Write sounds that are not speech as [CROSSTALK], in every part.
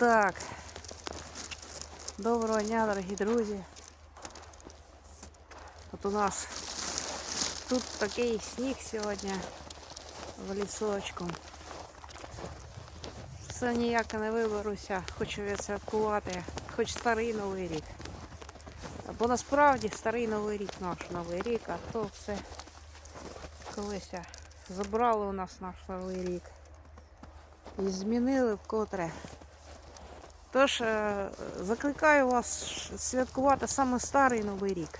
Так. Доброго дня, дорогі друзі. От у нас тут такий сніг сьогодні в лісочку. Все ніяк не виберуся, хочу відсвяткувати, хоч старий новий рік. Бо насправді старий новий рік наш новий рік, а то все колись забрали у нас наш новий рік. І змінили вкотре. Тож е, закликаю вас святкувати саме старий новий рік.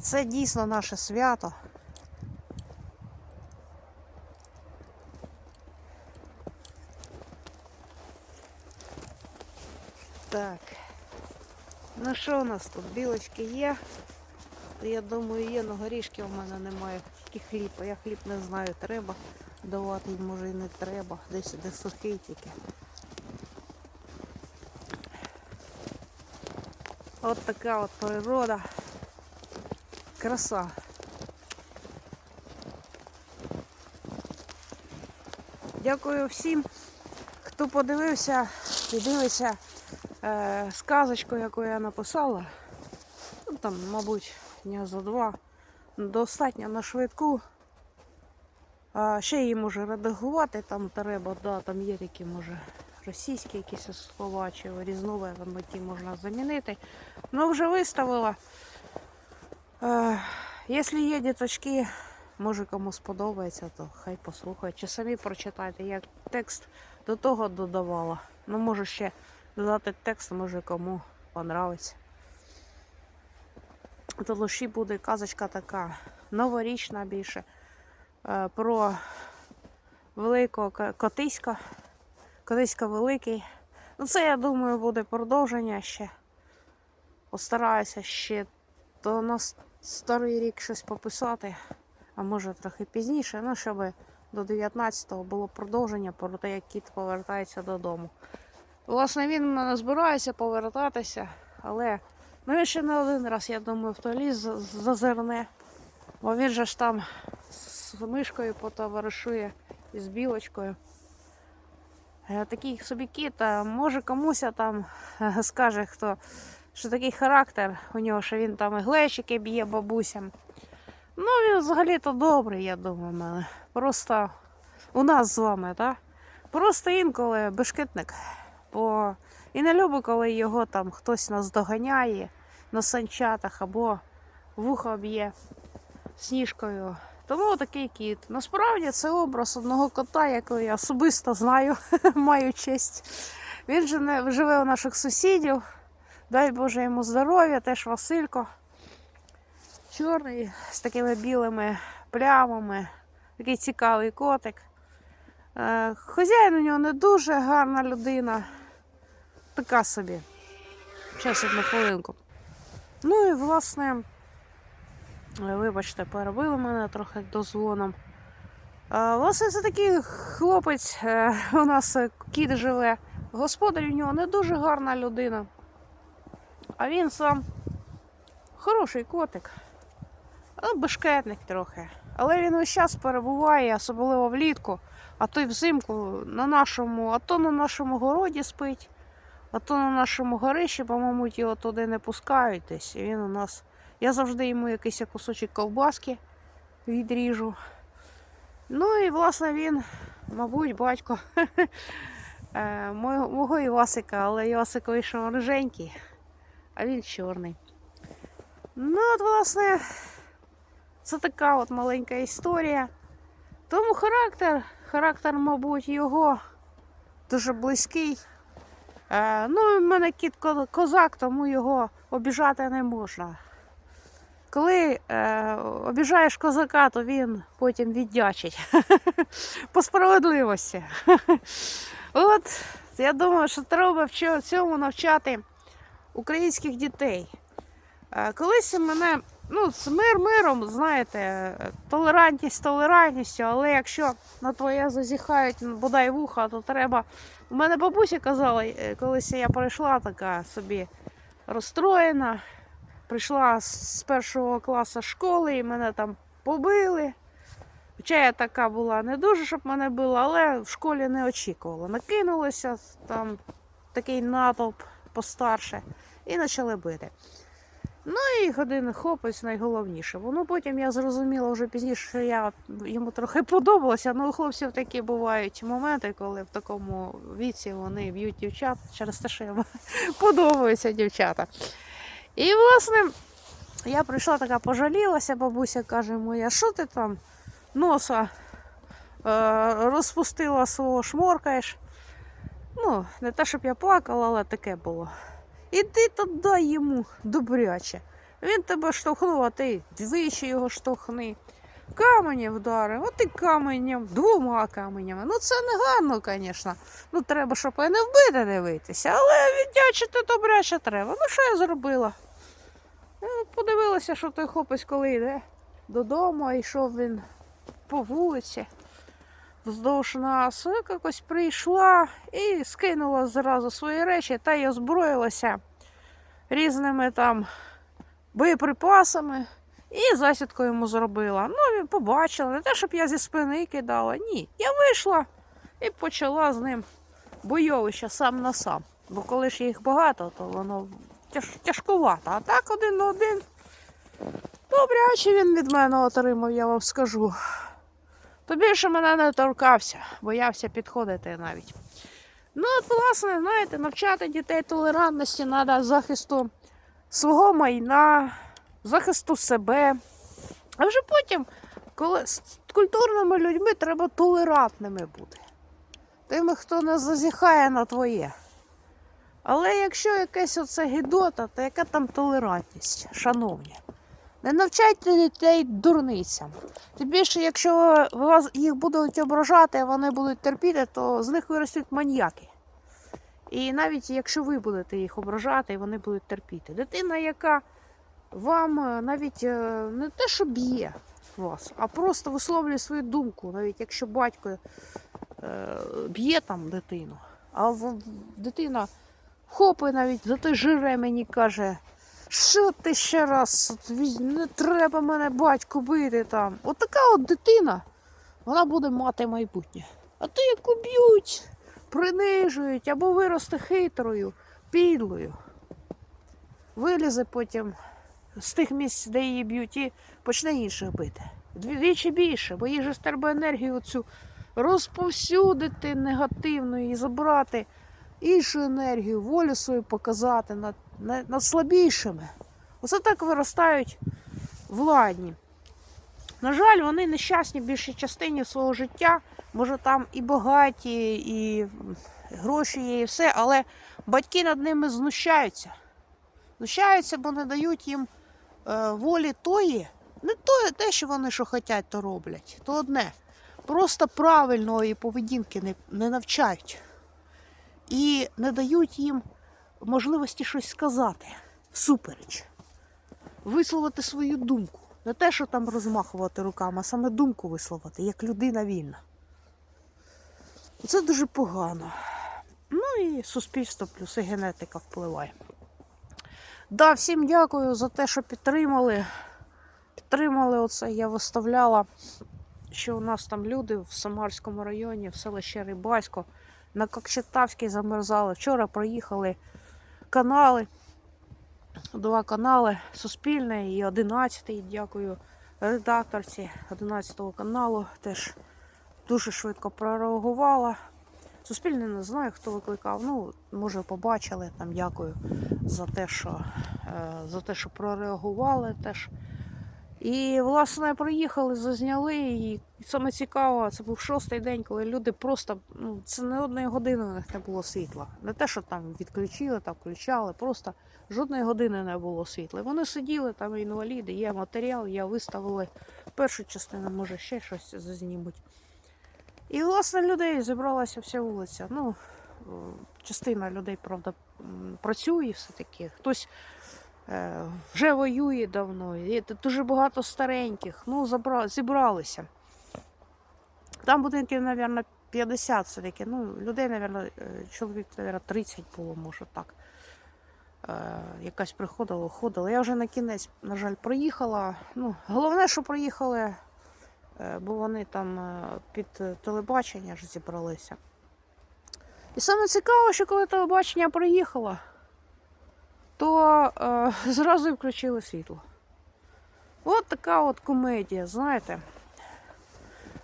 Це дійсно наше свято. Так. Ну що у нас тут? Білочки є. Я думаю, є, але горішки у мене немає. Тільки хліб. Я хліб не знаю, треба давати, може і не треба. Десь де сухий тільки. От така от природа. Краса. Дякую всім, хто подивився і дивиться е, сказочку, яку я написала. Ну, там, мабуть, дня за два. Достатньо на швидку. А ще її може редагувати, там треба, да, там є такі, може, російські якісь слова чи різнове ті можна замінити. Ну, вже виставила. Е, якщо є діточки, може кому сподобається, то хай послухають. Чи самі прочитайте. Я текст до того додавала. Ну, може ще додати текст, може кому понравиться. То лише буде казочка така новорічна більше. е, Про великого котиська. Котиська великий. Ну, це, я думаю, буде продовження ще. Постараюся ще до нас старий рік щось пописати, а може трохи пізніше, ну, щоб до 19-го було продовження про те, як кіт повертається додому. Власне, він в збирається повертатися, але ну, він ще не один раз, я думаю, в той ліс зазирне. Бо він же ж там з мишкою потоваришує і з білочкою. Е, Такий собі кіт, а може комусь там е, скаже, хто, що такий характер у нього, що він там і глечики б'є бабусям. Ну, він взагалі-то добрий, я думаю, мене. Просто у нас з вами, так? Просто інколи бешкетник. Бо і не люблю, коли його там хтось нас доганяє на санчатах або вухо б'є сніжкою. Тому такий кіт. Насправді це образ одного кота, якого я особисто знаю, [LAUGHS] маю честь. Він живе у наших сусідів. Дай Боже йому здоров'я, теж Василько. Чорний з такими білими плямами. Такий цікавий котик. Е, Хазяїн у нього не дуже гарна людина. Така собі. Зараз одну хвилинку. Ну і власне. Е, Вибачте, перебили мене трохи дозвоном. А, власне, це такий хлопець, е, у нас е, кіт живе. Господар у нього не дуже гарна людина. А він сам хороший котик. Ну, бешкетник трохи. Але він весь час перебуває, особливо влітку, а то й взимку на нашому, а то на нашому городі спить, а то на нашому горищі, по-моєму, його туди не пускають десь. І він у нас. Я завжди йому якийсь кусочок ковбаски відріжу. Ну і власне він, мабуть, батько [LAUGHS] е, мого, Івасика, але Івасик вийшов риженький, а він чорний. Ну, от, власне, це така от маленька історія. Тому характер, характер, мабуть, його дуже близький. Е, ну, в мене кіт козак, тому його обіжати не можна. Коли е, обіжаєш козака, то він потім віддячить [LAUGHS] по справедливості. [LAUGHS] От я думаю, що треба вчо- цьому навчати українських дітей. Е, колись мене, ну, з мир миром, знаєте, толерантність толерантністю, але якщо на твоє зазіхають ну, бодай вуха, то треба. У мене бабуся казала, е, колись я прийшла така собі розстроєна прийшла з першого класу школи і мене там побили. Хоча я така була не дуже, щоб мене було, але в школі не очікувала. Накинулися там такий натовп постарше і почали бити. Ну і годин хлопець найголовніше. Воно потім я зрозуміла вже пізніше, що я йому трохи подобалася. Ну, у хлопців такі бувають моменти, коли в такому віці вони б'ють дівчат через те, що їм [LAUGHS] подобаються дівчата. І, власне, я прийшла така пожалілася, бабуся каже моя, що ти там носа е, розпустила свого шморкаєш. Ну, не те, щоб я плакала, але таке було. Іди то дай йому добряче. Він тебе штовхнув, а ти двічі його штовхни. Каменем вдарив, от і каменем, двома каменями. Ну це не гарно, звісно. Ну треба, щоб і не вбити дивитися, але віддячити добряче треба. Ну що я зробила? Ну, Подивилася, що той хлопець, коли йде додому, а йшов він по вулиці вздовж нас, якось прийшла і скинула зразу свої речі та й озброїлася різними там боєприпасами. І засідку йому зробила. Ну, він побачила, не те, щоб я зі спини кидала. Ні. Я вийшла і почала з ним бойовище сам на сам. Бо коли ж їх багато, то воно тяж, тяжкувато. А так один на один. Добряче він від мене отримав, я вам скажу. То більше мене не торкався, боявся підходити навіть. Ну, от, власне, знаєте, навчати дітей толерантності треба захисту свого майна, захисту себе. А вже потім, коли з культурними людьми треба толерантними бути. Тими, хто не зазіхає на твоє. Але якщо якесь оце гідота, то яка там толерантність, шановні? Не навчайте дітей дурницям. Тим більше, якщо вас їх будуть ображати, вони будуть терпіти, то з них виростуть маньяки. І навіть якщо ви будете їх ображати, вони будуть терпіти. Дитина, яка вам е, навіть е, не те, що б'є вас, а просто висловлює свою думку, навіть якщо батько е, б'є там дитину, а дитина хопить навіть за той же ремені каже. Що ти ще раз? Не треба мене батько бити там. От от дитина, вона буде мати майбутнє. А ти яку б'ють, принижують або виросте хитрою, підлою. Вилізе потім з тих місць, де її б'ють, і почне інших бити. Двічі більше, бо їй же треба енергію цю розповсюдити негативну і забрати іншу енергію, волю свою показати над, над, слабішими. Оце так виростають владні. На жаль, вони нещасні в більшій частині свого життя. Може, там і багаті, і гроші є, і все, але батьки над ними знущаються. Знущаються, бо не дають їм е, волі тої, не тої, те, що вони що хочуть, то роблять. То одне. Просто правильної поведінки не, не навчають і не дають їм можливості щось сказати всупереч, висловити свою думку. Не те, що там розмахувати руками, а саме думку висловити, як людина вільна. Це дуже погано. Ну і суспільство плюс і генетика впливає. Да, всім дякую за те, що підтримали. Підтримали оце. Я виставляла, що у нас там люди в Самарському районі, в селищі Рибасько на Кокшетавській замерзали. Вчора проїхали канали, два канали Суспільне і 11. Дякую редакторці 11 каналу. Теж дуже швидко прореагувала. Суспільне не знаю, хто викликав. Ну, може, побачили там. Дякую за те, що, е, за те, що прореагували теж. І, власне, приїхали, зазняли. І саме цікаво, це був шостий день, коли люди просто ну, це не одної години у них не було світла. Не те, що там відключили, там включали, просто жодної години не було світла. Вони сиділи, там інваліди, є матеріал, я виставили першу частину, може ще щось зазнімуть. І, власне, людей зібралася вся вулиця. Ну, частина людей, правда, працює все-таки. Хтось е, вже воює давно. І дуже багато стареньких. Ну, забра... зібралися. Там будинків, мабуть, 50 все-таки. Ну, людей, мабуть, чоловік, мабуть, 30 було, може так. Е, якась приходила, уходила. Я вже на кінець, на жаль, проїхала. Ну, головне, що проїхали е, бо вони там е, під е, телебачення ж зібралися. І саме цікаво, що коли телебачення приїхало, то е, [LAUGHS] зразу й включили світло. От така от комедія, знаєте.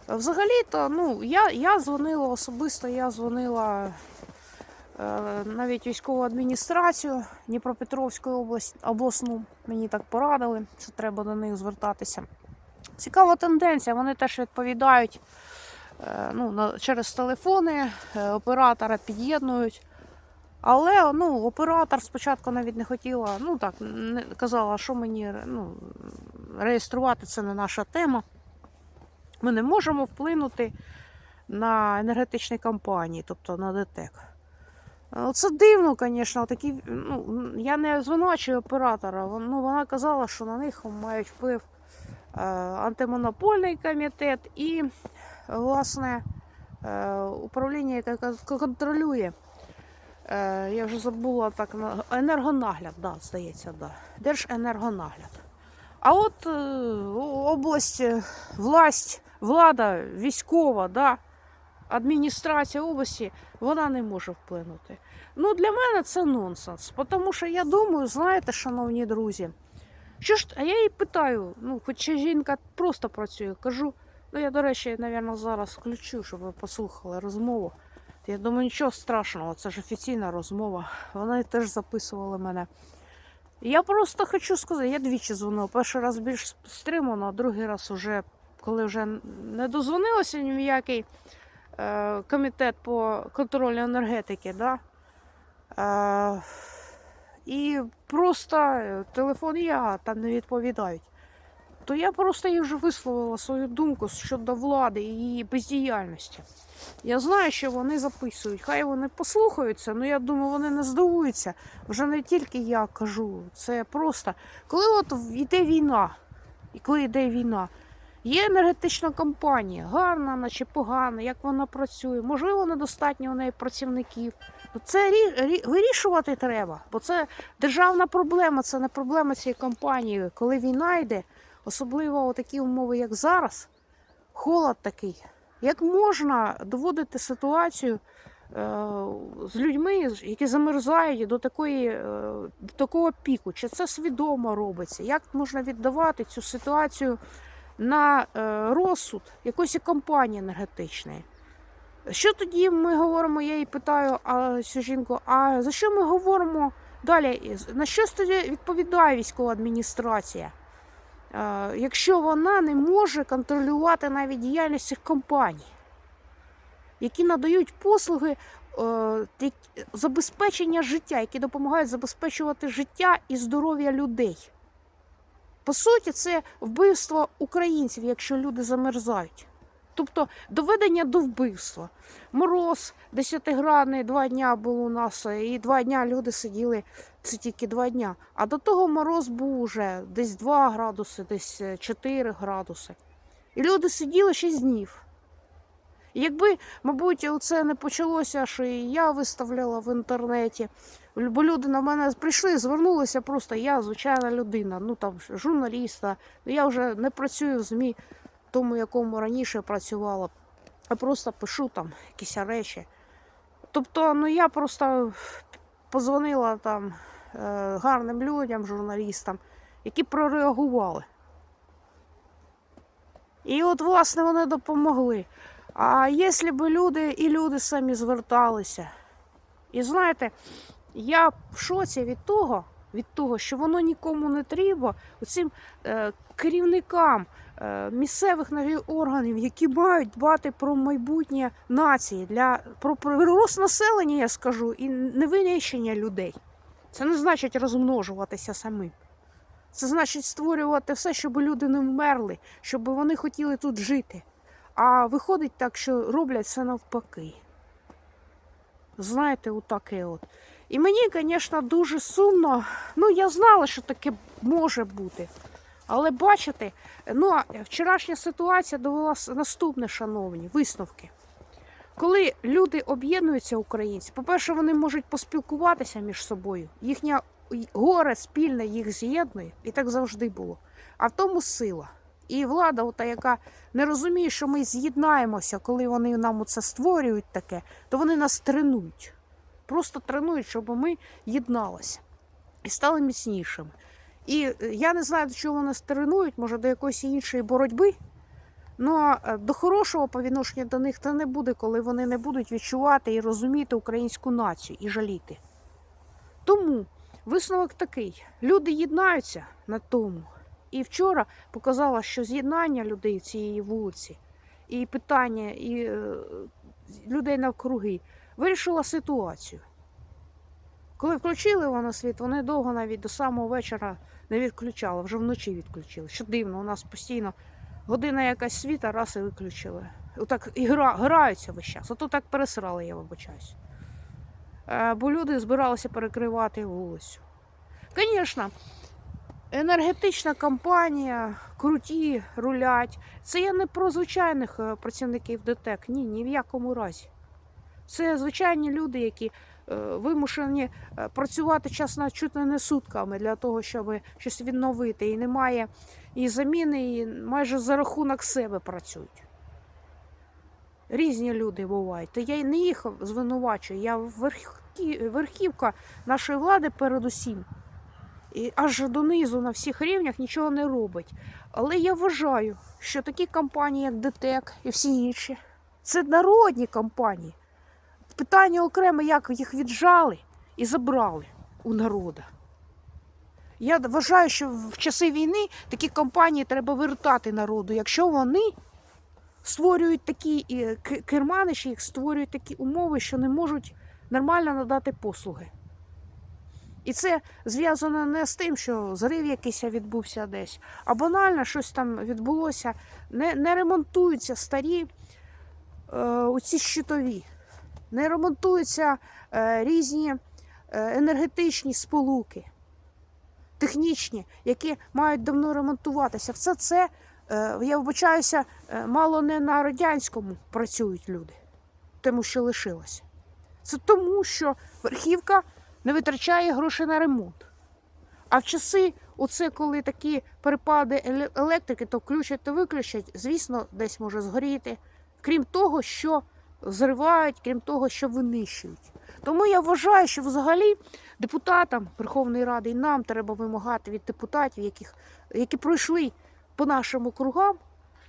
Взагалі-то, ну, я, я дзвонила особисто, я дзвонила е, навіть військову адміністрацію Дніпропетровської області, обласну. Мені так порадили, що треба до них звертатися. Цікава тенденція, вони теж відповідають е, ну, на, через телефони, е, оператора під'єднують. Але ну, оператор спочатку навіть не хотіла, ну так, не, казала, що мені ну, реєструвати це не наша тема. Ми не можемо вплинути на енергетичні компанії, тобто на ДТЕК. Це дивно, звісно, такі, ну, я не звинувачую оператора. Ну, вона казала, що на них мають вплив е, антимонопольний комітет і, власне, е, управління, яке контролює. Е, я вже забула так, на- енергонагляд, да, здається, да. Держенергонагляд. А от е, область, е, власть, влада військова, да, адміністрація області, вона не може вплинути. Ну, для мене це нонсенс. Тому що я думаю, знаєте, шановні друзі, що ж, а я її питаю, ну, хоча жінка просто працює, кажу, ну я, до речі, напевно, зараз включу, щоб ви послухали розмову. Я думаю, нічого страшного, це ж офіційна розмова. Вони теж записували мене. Я просто хочу сказати, я двічі дзвонила. Перший раз більш стримано, а другий раз уже, коли вже не дозвонилося ні в який е, комітет по контролю енергетики, да? е, і просто е, телефон а там не відповідають. То я просто їй вже висловила свою думку щодо влади і її бездіяльності. Я знаю, що вони записують. Хай вони послухаються, але я думаю, вони не здивуються. Вже не тільки я кажу, це просто коли от йде війна, і коли йде війна, є енергетична компанія, гарна чи погана, як вона працює, можливо, недостатньо у неї працівників. Ну, Це рі- рі- вирішувати треба, бо це державна проблема, це не проблема цієї компанії. Коли війна йде, особливо такі умови, як зараз, холод такий. Як можна доводити ситуацію е, з людьми, які замерзають до, такої, е, до такого піку? Чи це свідомо робиться? Як можна віддавати цю ситуацію на е, розсуд якоїсь компанії енергетичної? Що тоді ми говоримо? Я їй питаю а, цю жінку, а за що ми говоримо далі? На що тоді відповідає військова адміністрація? Е, якщо вона не може контролювати навіть діяльність цих компаній, які надають послуги е, забезпечення життя, які допомагають забезпечувати життя і здоров'я людей. По суті, це вбивство українців, якщо люди замерзають. Тобто доведення до вбивства. Мороз 10-градний, два дня був у нас, і два дня люди сиділи це тільки два дня. А до того мороз був уже десь 2 градуси, десь е, 4 градуси. І люди сиділи 6 днів. Якби, мабуть, це не почалося, що і я виставляла в інтернеті, бо люди на мене прийшли, звернулися просто, я звичайна людина, ну там журналіста, я вже не працюю в ЗМІ, тому якому раніше працювала, а просто пишу там якісь речі. Тобто, ну я просто позвонила там е, гарним людям, журналістам, які прореагували. І от, власне, вони допомогли. А якщо б люди і люди самі зверталися. І знаєте, я в шоці від того, від того, що воно нікому не треба, оцим е, керівникам місцевих навіть органів, які мають дбати про майбутнє нації, для про прирост населення, я скажу, і не винищення людей. Це не значить розмножуватися самим. Це значить створювати все, щоб люди не вмерли, щоб вони хотіли тут жити. А виходить так, що роблять все навпаки. Знаєте, отаке от. І мені, звісно, дуже сумно. Ну, я знала, що таке може бути. Але бачите, ну, вчорашня ситуація довела наступне, шановні, висновки. Коли люди об'єднуються, українці, по-перше, вони можуть поспілкуватися між собою. Їхнє горе спільне їх з'єднує, і так завжди було. А в тому сила. І влада, ота, яка не розуміє, що ми з'єднаємося, коли вони нам це створюють таке, то вони нас тренують. Просто тренують, щоб ми єдналися і стали міцнішими. І е, я не знаю, до чого вони тренують, може до якоїсь іншої боротьби. Ну а до хорошого по відношенню до них це не буде, коли вони не будуть відчувати і розуміти українську націю і жаліти. Тому висновок такий: люди єднаються на тому. І вчора показала, що з'єднання людей цієї вулиці, і питання і е, людей навкруги вирішила ситуацію. Коли включили воно світ, вони довго навіть до самого вечора не відключали, вже вночі відключили. Що дивно, у нас постійно година якась світа, раз і виключили. Отак і гра, граються весь час. Ото так пересрали, я вибачаюсь. Е, бо люди збиралися перекривати вулицю. Звісно, енергетична компанія, круті, рулять. Це я не про звичайних е, працівників ДТЕК. Ні, ні в якому разі. Це звичайні люди, які вимушені е, працювати часно чуть не сутками для того, щоб щось відновити. І немає і заміни, і майже за рахунок себе працюють. Різні люди бувають. Та я й не їх звинувачую. Я верхі- верхівка нашої влади передусім. І аж донизу на всіх рівнях нічого не робить. Але я вважаю, що такі компанії, як ДТЕК і всі інші, це народні компанії. Питання окреме, як їх віджали і забрали у народа. Я вважаю, що в часи війни такі компанії треба вертати народу, якщо вони створюють такі е, к- керманичі, їх створюють такі умови, що не можуть нормально надати послуги. І це зв'язано не з тим, що зрив якийсь відбувся десь, а банально щось там відбулося. Не, не ремонтуються старі е, оці щитові, не ремонтуються е, різні е, енергетичні сполуки, технічні, які мають давно ремонтуватися. Все це, е, я вибачаюся, мало не на радянському працюють люди, тому що лишилося. Це тому, що верхівка не витрачає гроші на ремонт. А в часи, оце коли такі перепади електрики, то включать, то виключать, звісно, десь може згоріти. Крім того, що зривають, крім того, що винищують. Тому я вважаю, що взагалі депутатам Верховної Ради і нам треба вимагати від депутатів, яких, які пройшли по нашим округам,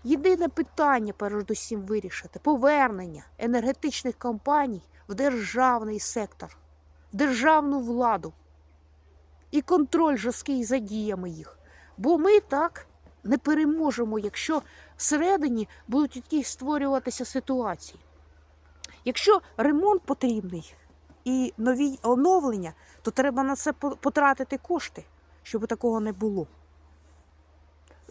єдине питання передусім вирішити повернення енергетичних компаній в державний сектор, в державну владу і контроль жорсткий за діями їх. Бо ми так не переможемо, якщо всередині будуть якісь створюватися ситуації. Якщо ремонт потрібний і нові оновлення, то треба на це по- потратити кошти, щоб такого не було.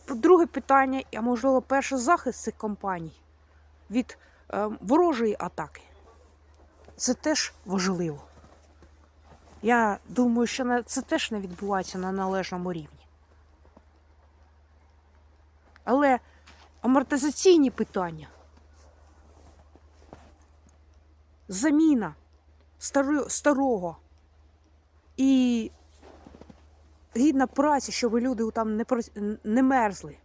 Друге питання, а можливо, перший захист цих компаній від е, ворожої атаки. Це теж важливо. Я думаю, що це теж не відбувається на належному рівні. Але амортизаційні питання, заміна старого і гідна праця, щоб люди там не, не мерзли.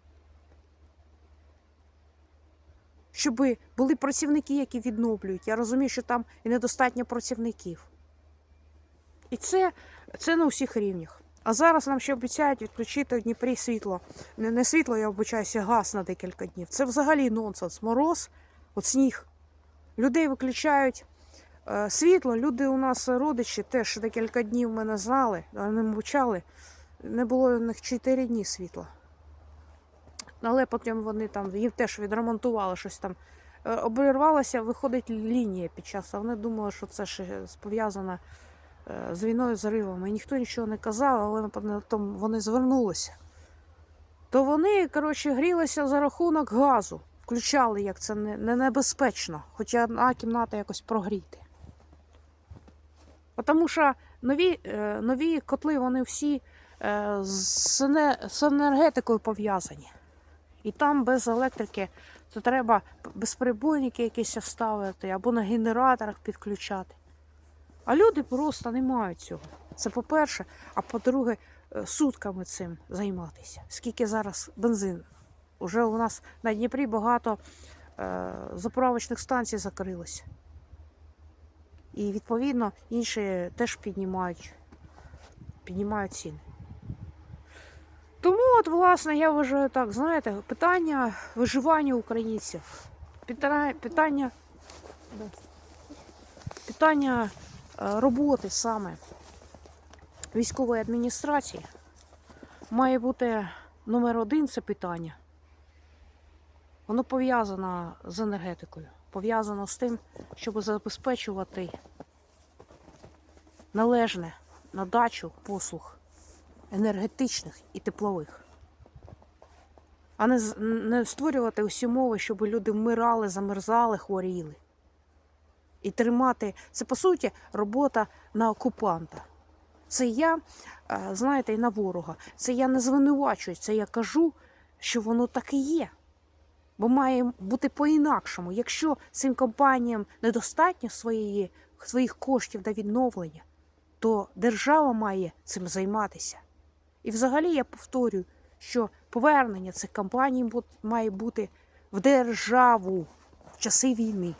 Щоб були працівники, які відновлюють. Я розумію, що там і недостатньо працівників. І це, це на усіх рівнях. А зараз нам ще обіцяють відключити в Дніпрі світло. Не, світло, я вбачаюся, газ на декілька днів. Це взагалі нонсенс. Мороз, от сніг. Людей виключають е, світло. Люди у нас родичі теж декілька днів мене знали, вони мовчали. Не було у них 4 дні світла. Але потім вони там їм теж відремонтували щось там. Е, Обірвалася, виходить лінія під час, а вони думали, що це ще пов'язано е, з війною з ривами. Ніхто нічого не казав, але потім вони звернулися. То вони, коротше, грілися за рахунок газу. Включали, як це не, не небезпечно, хоча одна кімната якось прогріти. Тому що нові, е, нові котли, вони всі е, з, енергетикою пов'язані. І там без електрики то треба безперебойники якісь ставити або на генераторах підключати. А люди просто не мають цього. Це по-перше, а по-друге, е, сутками цим займатися. Скільки зараз бензин Уже у нас на Дніпрі багато е, заправочних станцій закрилось. І відповідно інші теж піднімають, піднімають ціни. Тому, от, власне, я вважаю так, знаєте, питання виживання українців, питання, питання, питання е, роботи саме військової адміністрації має бути номер один це питання. Воно пов'язано з енергетикою, пов'язано з тим, щоб забезпечувати належне надачу послуг енергетичних і теплових, а не, не створювати усі умови, щоб люди вмирали, замерзали, хворіли. І тримати це по суті робота на окупанта. Це я, е, знаєте, і на ворога. Це я не звинувачую, це я кажу, що воно так і є. Бо має бути по-інакшому. Якщо цим компаніям недостатньо своєї, своїх коштів на відновлення, то держава має цим займатися. І взагалі я повторюю, що повернення цих компаній має бути в державу в часи війни.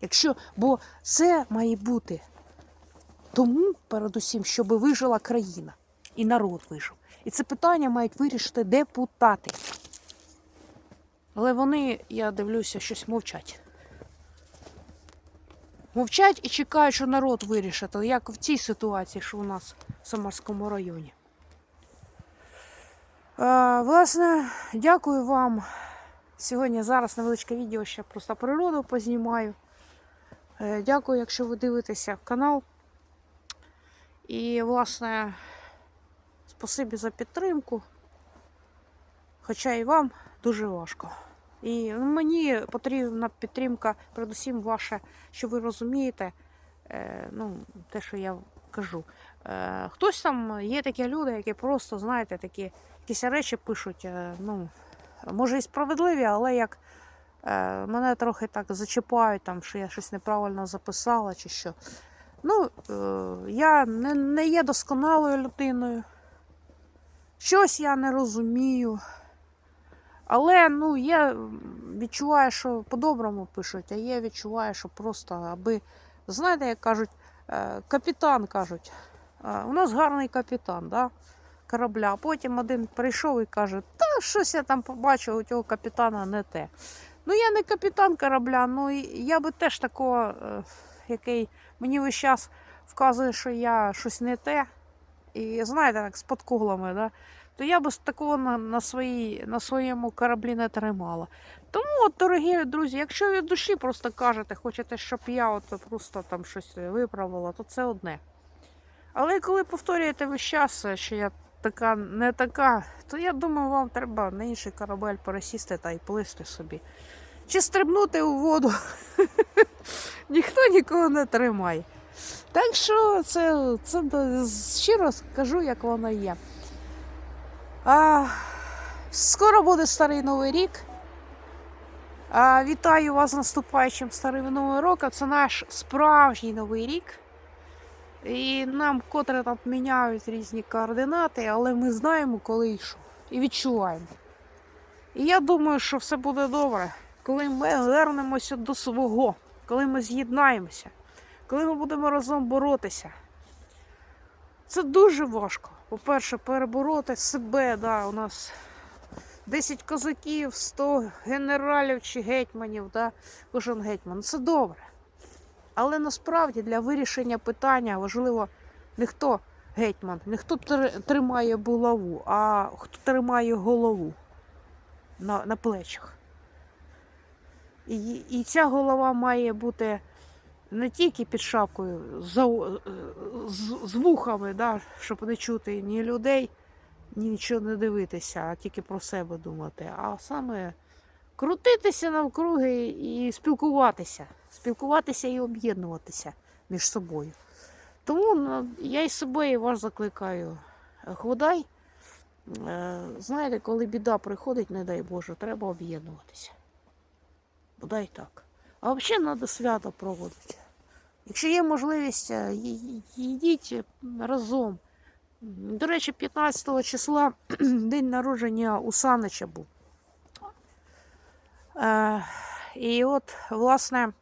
Якщо, бо це має бути тому, передусім, щоб вижила країна і народ вижив. І це питання мають вирішити депутати. Але вони, я дивлюся, щось мовчать. Мовчать і чекають, що народ вирішить, як в цій ситуації, що у нас в Самарському районі. Е, власне, дякую вам. Сьогодні зараз невеличке відео ще просто природу познімаю. Е, дякую, якщо ви дивитеся канал. І, власне, спасибі за підтримку. Хоча і вам дуже важко. І мені потрібна підтримка, передусім ваша, що ви розумієте, е, ну, те, що я кажу. Е, хтось там є такі люди, які просто, знаєте, такі якісь речі пишуть, е, ну, може і справедливі, але як е, мене трохи так зачіпають, там, що я щось неправильно записала чи що. Ну, е, я не, не є досконалою людиною. Щось я не розумію. Але ну, я відчуваю, що по-доброму пишуть, а я відчуваю, що просто аби. Знаєте, як кажуть, е, капітан кажуть, е, у нас гарний капітан да, корабля. Потім один прийшов і каже, та щось я там побачив, у цього капітана не те. Ну, я не капітан корабля, ну я би теж такого, е, який мені весь час вказує, що я щось не те. І знаєте, так з подколами, да? То я би такого на, на, своїй, на своєму кораблі не тримала. Тому, от, дорогі друзі, якщо від душі просто кажете, хочете, щоб я от просто там щось виправила, то це одне. Але коли повторюєте весь час, що я така не така, то я думаю, вам треба на інший корабель пересісти та й плисти собі. Чи стрибнути у воду. [LAUGHS] Ніхто нікого не тримає. Так що це, це щиро скажу, як воно є. А, скоро буде старий новий рік. А, вітаю вас з наступаючим старим новим роком. Це наш справжній новий рік. І нам котре там міняють різні координати, але ми знаємо, коли і що. І відчуваємо. І я думаю, що все буде добре, коли ми вернемося до свого, коли ми з'єднаємося, коли ми будемо разом боротися. Це дуже важко. По-перше, перебороти себе. Да, у нас 10 козаків, 100 генералів чи гетьманів, да, кожен гетьман. Це добре. Але насправді для вирішення питання важливо не хто гетьман, не хто тримає булаву, а хто тримає голову на, на плечах. І, і ця голова має бути не тільки під шапкою, за, з, з вухами, да, щоб не чути ні людей, ні нічого не дивитися, а тільки про себе думати. А саме крутитися навкруги і спілкуватися. Спілкуватися і об'єднуватися між собою. Тому я і себе і вас закликаю. Хводай. Е, Знаєте, коли біда приходить, не дай Боже, треба об'єднуватися. Бодай так. А взагалі треба свято проводити. Якщо є можливість, е, й- йдіть разом. До речі, 15 числа [CLEARS THROAT] день народження у Санича був. Е, і от, власне,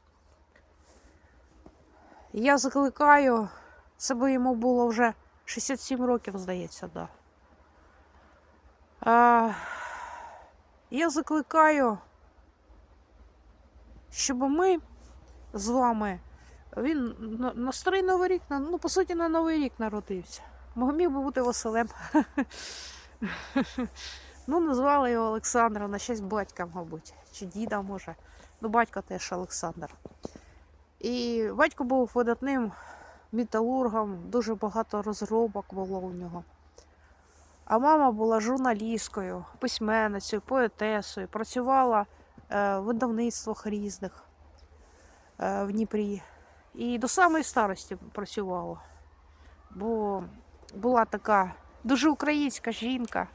я закликаю, це би йому було вже 67 років, здається, да. Е, я закликаю, щоб ми з вами. Він на, старий новий рік, ну, по суті, на новий рік народився. Міг би бути Василем. [LAUGHS] ну, назвали його Олександром на честь батька, мабуть, чи діда, може. Ну, батько теж Олександр. І батько був видатним металургом, дуже багато розробок було у нього. А мама була журналісткою, письменницею, поетесою, працювала видавництвах різних е, в Дніпрі. І до самої старості працювала. Бо була така дуже українська жінка,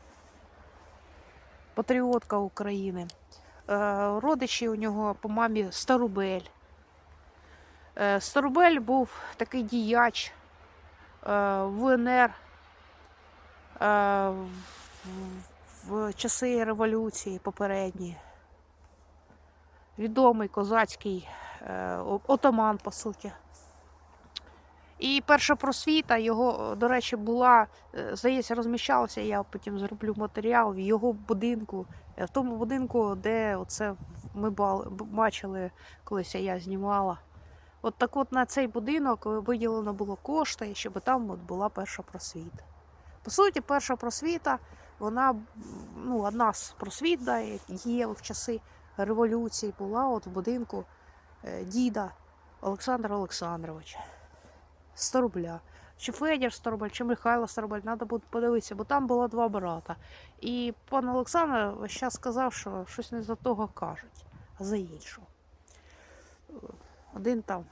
патріотка України. Е, Родичі у нього по мамі Старубель. Е, Старубель був такий діяч е, в УНР е, в- в часи революції попередні. Відомий козацький е, отаман, по суті. І перша просвіта його, до речі, була, е, здається, розміщалася, я потім зроблю матеріал в його будинку, е, в тому будинку, де оце ми бачили, колись я знімала. От так от на цей будинок виділено було кошти, щоб там от була перша просвіта. По суті, перша просвіта, вона ну, одна з просвіт, да, є в часи революції, була от в будинку е, діда Олександра Олександровича. Старобля. Чи Федір Старобель, чи Михайло Старобель, треба буде подивитися, бо там було два брата. І пан Олександр весь сказав, що щось не за того кажуть, а за іншого. Один там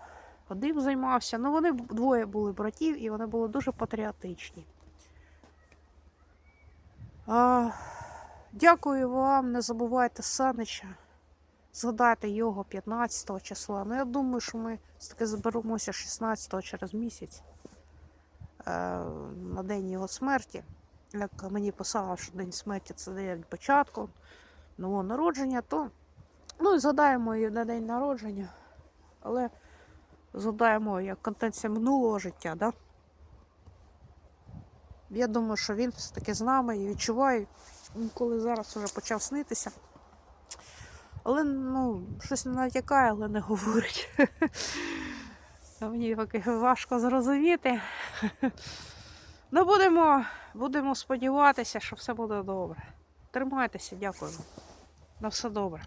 одним займався. Ну, вони двоє були братів, і вони були дуже патріотичні. А, дякую вам, не забувайте Санича. Згадайте його 15 числа. Ну, я думаю, що ми все-таки зберемося 16 через місяць е, на день його смерті. Як мені писало, що день смерті це день початку нового народження, то ну і згадаємо її на день народження, але згадаємо як контенція минулого життя, да? Я думаю, що він все-таки з нами і відчуваю, коли зараз вже почав снитися. Але ну, щось натякає, але не говорить. [LAUGHS] Мені поки важко зрозуміти. [LAUGHS] Ну, будемо, будемо сподіватися, що все буде добре. Тримайтеся, дякую. На все добре.